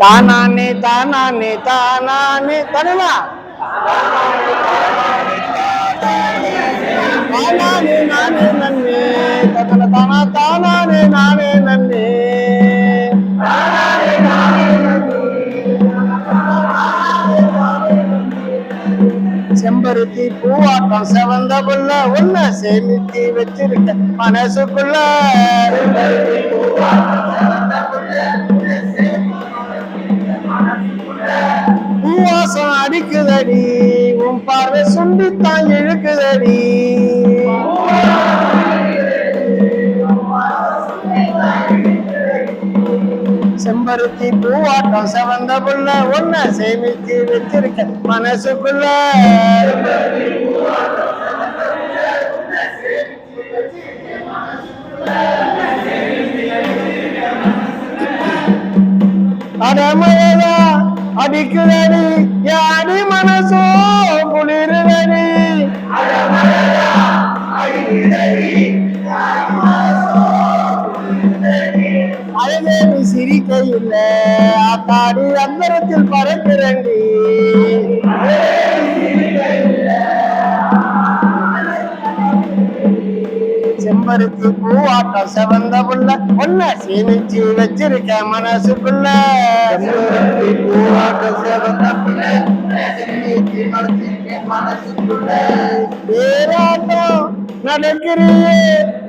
தானானே தானானே தானானே. தானா தானானே நானே நன்னே தன தானா தானானே நானே நன்னே செம்பருத்தி பூவாட்டம் செவந்த புள்ள உன்ன சேமித்தி வச்சிருக்க மனசுக்குள்ள. அடிக்குதடி. உன் பார்வை சுண்டித்தான் இழுக்குதடி. செம்பருத்தி பூவாட்டம் செவந்த புள்ள ஒன்ன சேமித்து வச்சிருக்க மனசுக்குள்ள. அடமழதா அடிக்குதடி யாடி மனசோ குளிருதடி அழகே சிரிக்க இல்லை அத்தாடி அந்தரத்தில் பறக்கிறண்டி செம்பருத்தி பூவாட்டம் செவந்த புள்ள. ஒன்ன சேமிச்சு வச்சிருக்க மனசுக்குள்ள. பூவாட்டம் செவந்த பேராட்டம் நடக்கிறியே.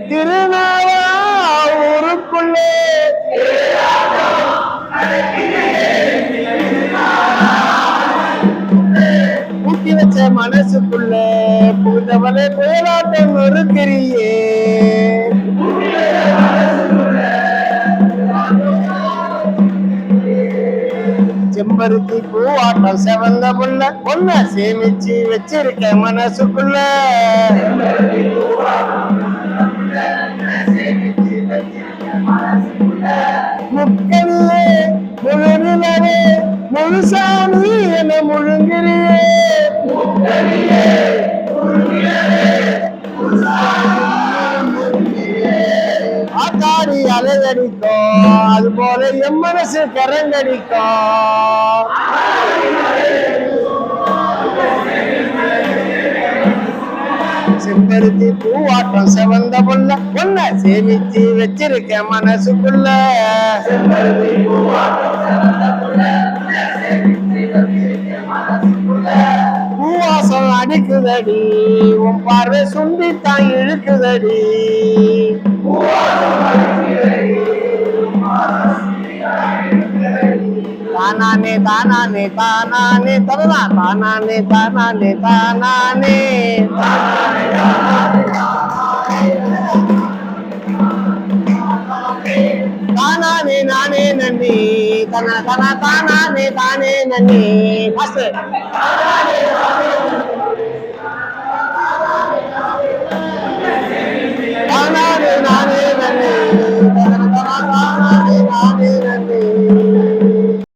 திருநாவா ஊருக்குள்ளே. புகுந்தவளே பேராட்டம் நொறுக்கிறியே செம்பருத்தி பூவாட்டம் செவந்த புள்ள ஒன்ன சேமிச்சு வச்சிருக்க மனசுக்குள்ள. முக்கனியே முழுநிலவே முழுசாமி என முழுங்கிறியே. காத்தாடி அலையடிக்கும் அது போல என் மனசு கரங்கடிக்கும் செம்பருத்தி பூவாட்டம் செவந்த புள்ள. ஒன்ன சேமிச்சு வச்சிருக்க மனசுக்குள்ள. பூவாசம் அடிக்குதடி. உன் பார்வை சுண்டித்தான் இழுக்குதடி. தானானே தானானே தானானே தரதா தானானே தானானே தானானே தானானே நானே நன்னி தன தன தானானே தானே நன்னி ஃபர்ஸ்ட்